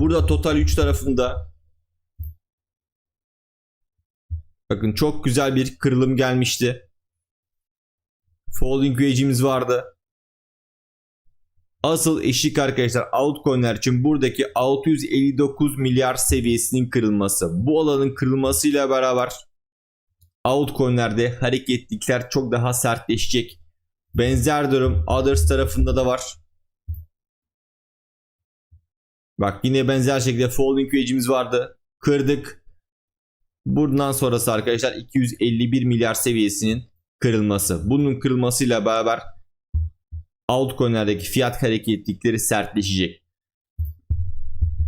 Burada total 3 tarafında bakın çok güzel bir kırılım gelmişti. Falling Wedge'imiz vardı. Asıl eşik arkadaşlar altcoin'ler için buradaki 659 milyar seviyesinin kırılması. Bu alanın kırılmasıyla beraber altcoin'lerde hareketlikler çok daha sertleşecek. Benzer durum Others tarafında da var. Bak yine benzer şekilde Falling Wedge'imiz vardı. Kırdık. Buradan sonrası arkadaşlar 251 milyar seviyesinin kırılması. Bunun kırılmasıyla beraber altcoin'lerdeki fiyat hareketlikleri sertleşecek.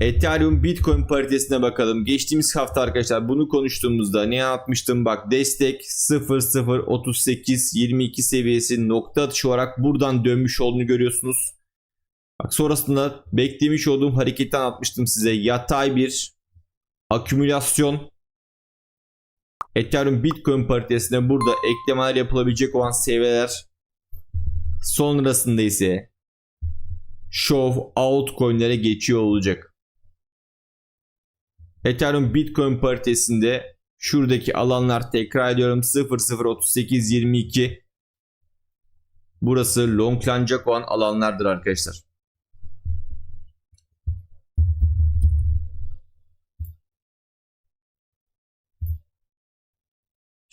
Ethereum Bitcoin paritesine bakalım. Geçtiğimiz hafta arkadaşlar bunu konuştuğumuzda ne yapmıştım? Bak destek 0038 22 seviyesi nokta atışı olarak buradan dönmüş olduğunu görüyorsunuz. Bak sonrasında beklemiş olduğum hareketi anlatmıştım size. Yatay bir akümülasyon. Ethereum Bitcoin paritesine burada eklemeler yapılabilecek olan seviyeler sonrasında ise Show altcoin'lere geçiyor olacak. Ethereum Bitcoin paritesinde şuradaki alanlar tekrar ediyorum 003822 Burası longlanacak olan alanlardır arkadaşlar.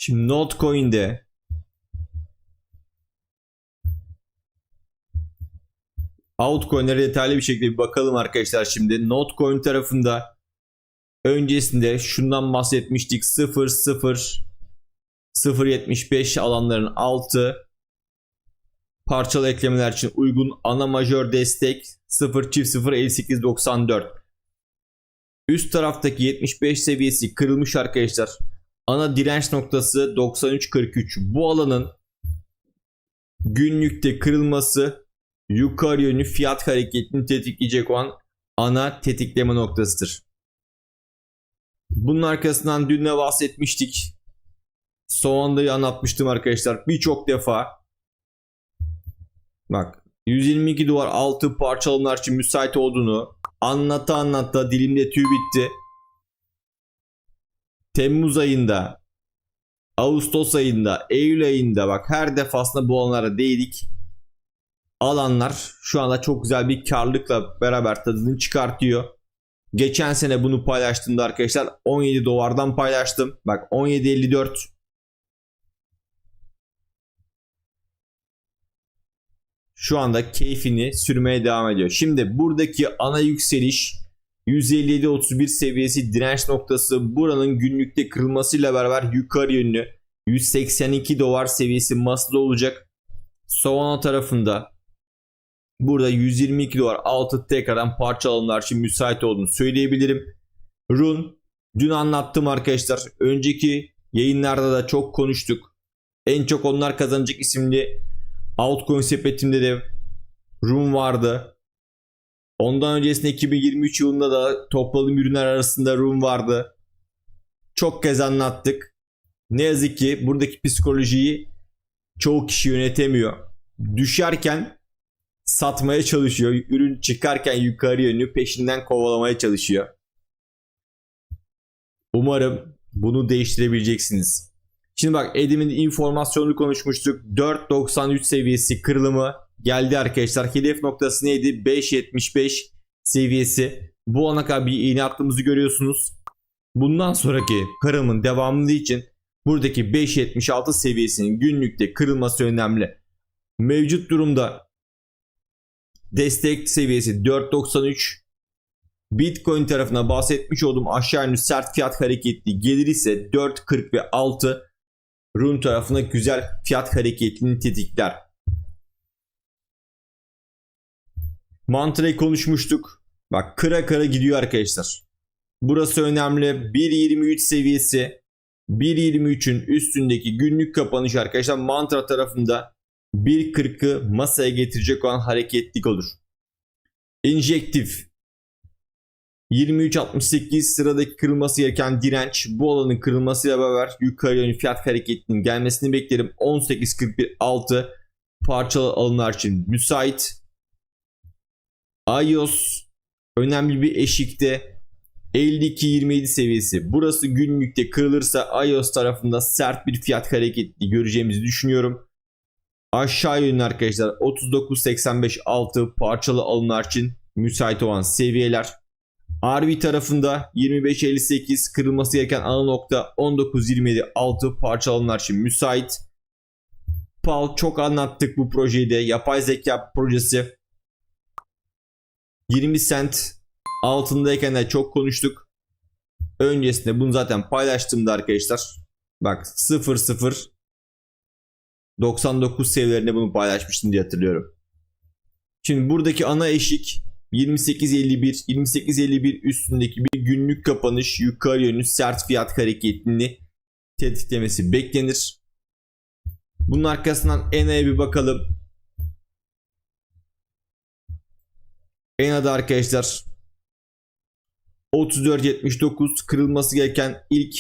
Şimdi Notcoin'de altcoin'lere detaylı bir şekilde bir bakalım arkadaşlar şimdi. Notcoin tarafında öncesinde şundan bahsetmiştik. 0 0 0.75 alanların altı. Parçalı eklemeler için uygun ana majör destek 0 çift 0 58 94 üst taraftaki 75 seviyesi kırılmış arkadaşlar ana direnç noktası 93.43 bu alanın günlükte kırılması yukarı yönlü fiyat hareketini tetikleyecek olan ana tetikleme noktasıdır. Bunun arkasından dün de bahsetmiştik. Son anda anlatmıştım arkadaşlar birçok defa. Bak 122 dolar altı parçalımlar için müsait olduğunu anlatta anlatta dilimde tüy bitti. Temmuz ayında, Ağustos ayında, Eylül ayında bak her defasında bu alanlara değdik. Alanlar şu anda çok güzel bir karlılıkla beraber tadını çıkartıyor. Geçen sene bunu paylaştığımda arkadaşlar 17 dolardan paylaştım. Bak 17.54 şu anda keyfini sürmeye devam ediyor. Şimdi buradaki ana yükseliş 157.31 seviyesi direnç noktası buranın günlükte kırılmasıyla beraber yukarı yönlü 182 dolar seviyesi masada olacak. Solana tarafında burada 122 dolar altı tekrardan parça alımlar için müsait olduğunu söyleyebilirim. Run dün anlattım arkadaşlar. Önceki yayınlarda da çok konuştuk. En çok onlar kazanacak isimli altcoin sepetimde de Run vardı. Ondan öncesinde 2023 yılında da topladığım ürünler arasında Room vardı. Çok kez anlattık. Ne yazık ki buradaki psikolojiyi çoğu kişi yönetemiyor. Düşerken satmaya çalışıyor. Ürün çıkarken yukarı yönlü peşinden kovalamaya çalışıyor. Umarım bunu değiştirebileceksiniz. Şimdi bak Edim'in informasyonunu konuşmuştuk. 4.93 seviyesi kırılımı geldi arkadaşlar. Hedef noktası neydi? 5.75 seviyesi. Bu ana kadar bir iğne attığımızı görüyorsunuz. Bundan sonraki kırılımın devamlılığı için buradaki 5.76 seviyesinin günlükte kırılması önemli. Mevcut durumda destek seviyesi 4.93 Bitcoin tarafına bahsetmiş olduğum aşağı yönlü sert fiyat hareketli gelir ise 4.40 ve 6 Run tarafına güzel fiyat hareketini tetikler. Mantra'yı konuşmuştuk. Bak kıra kıra gidiyor arkadaşlar. Burası önemli. 1.23 seviyesi 1.23'ün üstündeki günlük kapanış arkadaşlar mantra tarafında 1.40'ı masaya getirecek olan hareketlik olur. Injektif 23.68 sıradaki kırılması gereken direnç bu alanın kırılmasıyla beraber yukarı yönlü fiyat hareketinin gelmesini beklerim. 18.41 altı parçalı alımlar için müsait. iOS önemli bir eşikte 52-27 seviyesi. Burası günlükte kırılırsa iOS tarafında sert bir fiyat hareketi göreceğimizi düşünüyorum. Aşağı yönlü arkadaşlar 39.85 parçalı alımlar için müsait olan seviyeler. RV tarafında 25.58 kırılması gereken ana nokta 19.27 6 parçalı alımlar için müsait. PAL çok anlattık bu projeyi de. Yapay zeka projesi 20 cent altındayken de çok konuştuk. Öncesinde bunu zaten paylaştığımda arkadaşlar. Bak 0 0 99 seviyelerinde bunu paylaşmıştım diye hatırlıyorum. Şimdi buradaki ana eşik 28.51 28.51 üstündeki bir günlük kapanış yukarı yönlü sert fiyat hareketini tetiklemesi beklenir. Bunun arkasından ENA'ya bir bakalım. ENA'da arkadaşlar 34.79 kırılması gereken ilk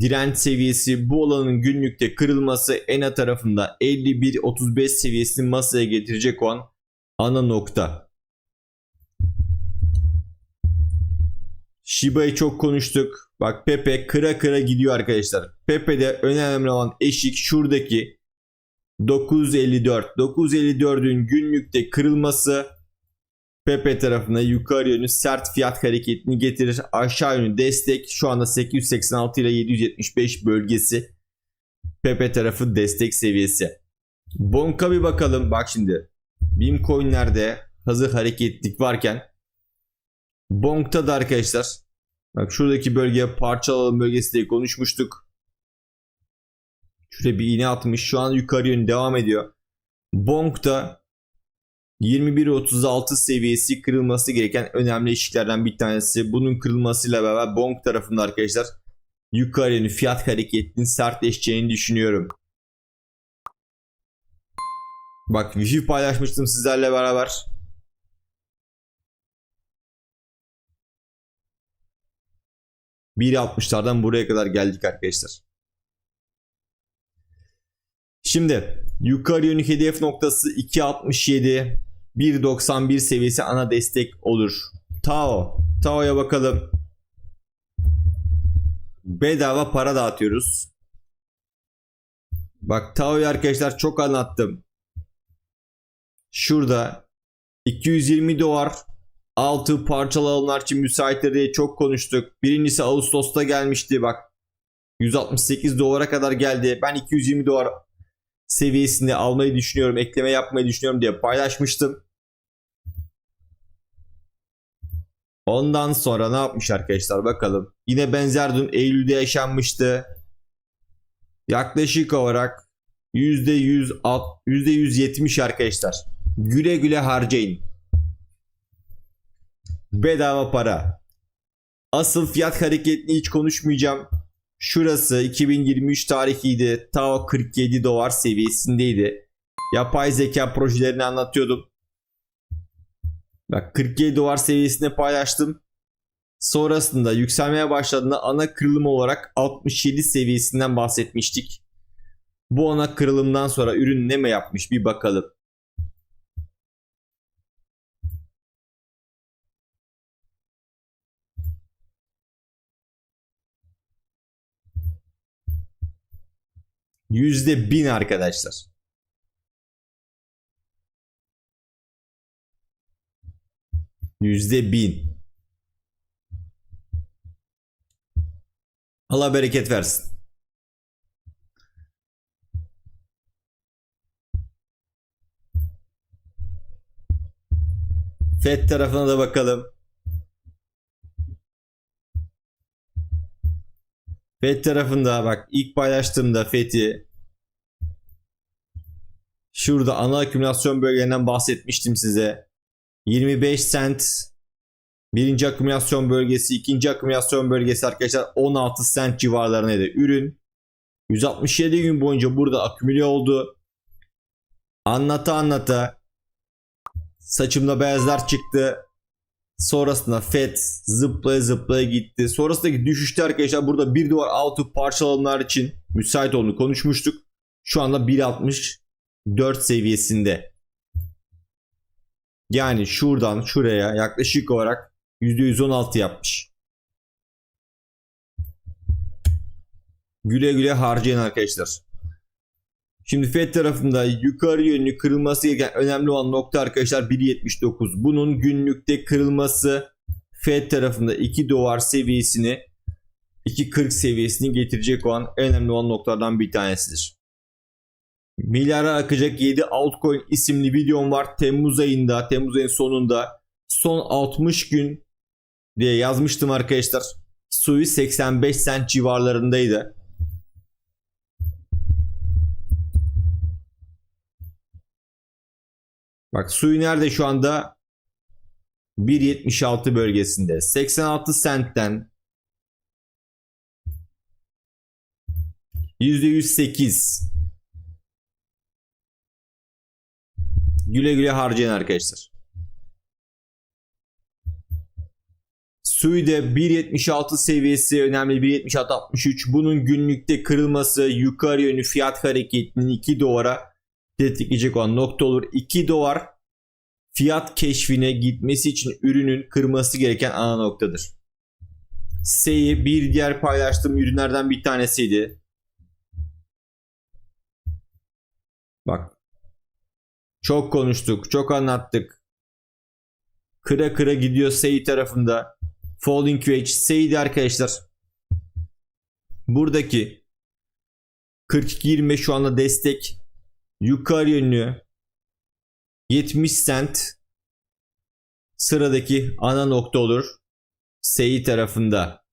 direnç seviyesi bu alanın günlükte kırılması ENA tarafında 51.35 seviyesini masaya getirecek olan ana nokta. Shiba'yı çok konuştuk. Bak Pepe kıra kıra gidiyor arkadaşlar. Pepe'de önemli olan eşik şuradaki 954. 954'ün günlükte kırılması Pepe tarafına yukarı yönlü sert fiyat hareketini getirir. Aşağı yönlü destek şu anda 886 ile 775 bölgesi. Pepe tarafı destek seviyesi. Bonka bir bakalım. Bak şimdi. Beam coinlerde hazır hareketlik varken Bonk'ta da arkadaşlar bak şuradaki bölge parçalalım bölgesi diye konuşmuştuk. Şuraya bir iğne atmış. Şu an yukarı yönlü devam ediyor. Bonk'ta 21.36 seviyesi kırılması gereken önemli eşiklerden bir tanesi. Bunun kırılmasıyla beraber Bonk tarafında arkadaşlar yukarı yönlü fiyat hareketinin sertleşeceğini düşünüyorum. Bak Wi-Fi paylaşmıştım sizlerle beraber. ...1.60'lardan buraya kadar geldik arkadaşlar. Şimdi yukarı yönlük hedef noktası 2.67 1.91 seviyesi ana destek olur. Tao. Tao'ya bakalım. Bedava para dağıtıyoruz. Bak Tao'yu arkadaşlar çok anlattım. Şurada 220 dolar altı parçalı alımlar için müsaittir diye çok konuştuk. Birincisi Ağustos'ta gelmişti bak. 168 dolara kadar geldi. Ben 220 dolar seviyesinde almayı düşünüyorum, ekleme yapmayı düşünüyorum diye paylaşmıştım. Ondan sonra ne yapmış arkadaşlar bakalım. Yine benzer dün Eylül'de yaşanmıştı. Yaklaşık olarak %100, %170 arkadaşlar. Güle güle harcayın. Bedava para. Asıl fiyat hareketini hiç konuşmayacağım. Şurası 2023 tarihiydi. Ta 47 dolar seviyesindeydi. Yapay zeka projelerini anlatıyordum. Bak 47 dolar seviyesinde paylaştım. Sonrasında yükselmeye başladığında ana kırılım olarak 67 seviyesinden bahsetmiştik. Bu ana kırılımdan sonra ürün ne mi yapmış bir bakalım. Yüzde bin arkadaşlar. Yüzde bin. Allah bereket versin. FED tarafına da bakalım. FED tarafında bak ilk paylaştığımda FED'i şurada ana akümülasyon bölgelerinden bahsetmiştim size. 25 cent birinci akümülasyon bölgesi, ikinci akümülasyon bölgesi arkadaşlar 16 cent civarlarındaydı. Ürün 167 gün boyunca burada akümüle oldu. Anlata anlata saçımda beyazlar çıktı. Sonrasında FED zıplaya zıplaya gitti. Sonrasındaki düşüşte arkadaşlar burada 1 dolar altı parçalananlar için müsait olduğunu konuşmuştuk. Şu anda 1.64 seviyesinde. Yani şuradan şuraya yaklaşık olarak %116 yapmış. Güle güle harcayın arkadaşlar. Şimdi FED tarafında yukarı yönlü kırılması gereken önemli olan nokta arkadaşlar 1.79. Bunun günlükte kırılması FED tarafında 2 dolar seviyesini 2.40 seviyesini getirecek olan önemli olan noktalardan bir tanesidir. Milyara akacak 7 altcoin isimli videom var. Temmuz ayında, Temmuz ayının sonunda son 60 gün diye yazmıştım arkadaşlar. Suyu 85 cent civarlarındaydı. Bak suyu nerede şu anda? 1.76 bölgesinde. 86 centten %108 Güle güle harcayın arkadaşlar. Suide 1.76 seviyesi önemli 1.76-63 bunun günlükte kırılması yukarı yönlü fiyat hareketinin 2 dolara tetikleyecek olan nokta olur. 2 dolar fiyat keşfine gitmesi için ürünün kırması gereken ana noktadır. S'yi bir diğer paylaştığım ürünlerden bir tanesiydi. Bak. Çok konuştuk, çok anlattık. Kıra kıra gidiyor Sey tarafında. Falling Wedge Sey'di arkadaşlar. Buradaki 42-25 şu anda destek yukarı yönlü 70 cent sıradaki ana nokta olur. SEI tarafında.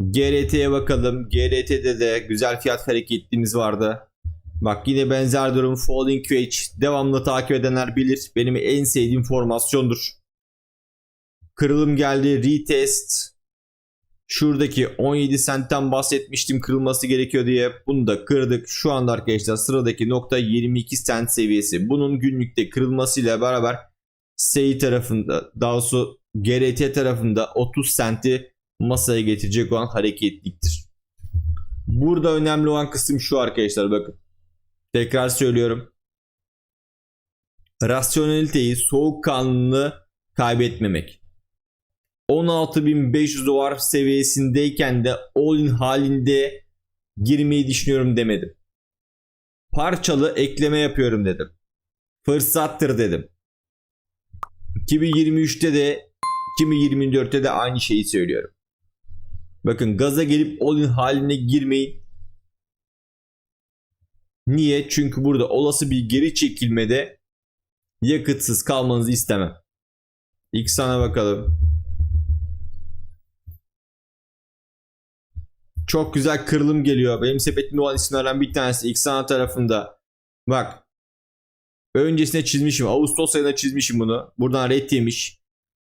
GRT'ye bakalım. GRT'de de güzel fiyat hareketliğimiz vardı. Bak yine benzer durum. Falling Wedge devamlı takip edenler bilir. Benim en sevdiğim formasyondur. Kırılım geldi. Retest. Şuradaki 17 centten bahsetmiştim kırılması gerekiyor diye. Bunu da kırdık. Şu anda arkadaşlar sıradaki nokta 22 cent seviyesi. Bunun günlükte kırılmasıyla beraber SEI tarafında daha doğrusu GRT tarafında 30 centi masaya getirecek olan hareketliktir. Burada önemli olan kısım şu arkadaşlar bakın. Tekrar söylüyorum. Rasyoneliteyi soğukkanlılığı kaybetmemek. 16.500 dolar seviyesindeyken de all in halinde girmeyi düşünüyorum demedim. Parçalı ekleme yapıyorum dedim. Fırsattır dedim. 2023'te de 2024'te de aynı şeyi söylüyorum. Bakın gaza gelip all in haline girmeyin. Niye? Çünkü burada olası bir geri çekilmede yakıtsız kalmanızı istemem. İlk sana bakalım. Çok güzel kırılım geliyor. Benim sepetimde olan isimlerden bir tanesi ilk sana tarafında. Bak. Öncesine çizmişim. Ağustos ayında çizmişim bunu. Buradan red yemiş.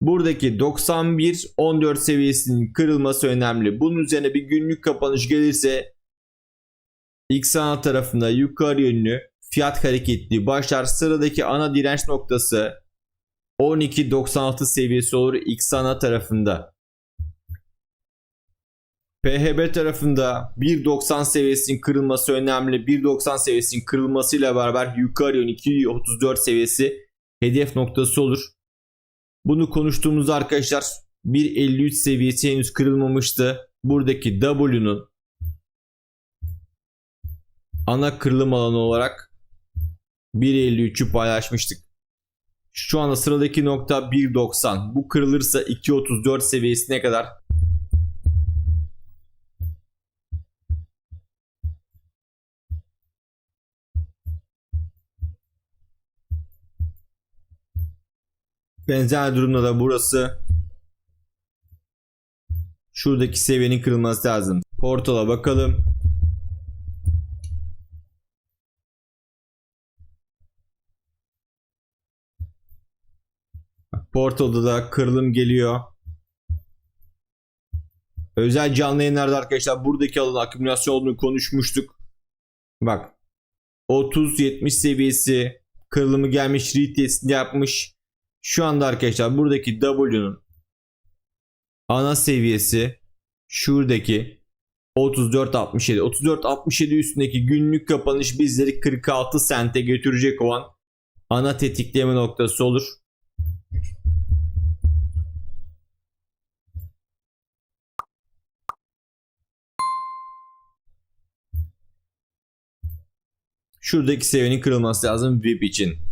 Buradaki 91-14 seviyesinin kırılması önemli. Bunun üzerine bir günlük kapanış gelirse sana tarafında yukarı yönlü fiyat hareketli başlar. Sıradaki ana direnç noktası 12.96 seviyesi olur sana tarafında. PHB tarafında 1.90 seviyesinin kırılması önemli. 1.90 seviyesinin kırılmasıyla beraber yukarı yön 2.34 seviyesi hedef noktası olur. Bunu konuştuğumuzda arkadaşlar 1.53 seviyesi henüz kırılmamıştı. Buradaki W'nun ana kırılım alanı olarak 1.53'ü paylaşmıştık. Şu anda sıradaki nokta 1.90. Bu kırılırsa 2.34 seviyesine kadar Benzer durumda da burası şuradaki seviyenin kırılması lazım. Portala bakalım. Portalda da kırılım geliyor. Özel canlı yayınlarda arkadaşlar buradaki alan akümülasyon olduğunu konuşmuştuk. Bak 30-70 seviyesi kırılımı gelmiş retestini yapmış. Şu anda arkadaşlar buradaki W'nun ana seviyesi şuradaki 34.67. 34.67 üstündeki günlük kapanış bizleri 46 sente götürecek olan ana tetikleme noktası olur. Şuradaki seviyenin kırılması lazım VIP için.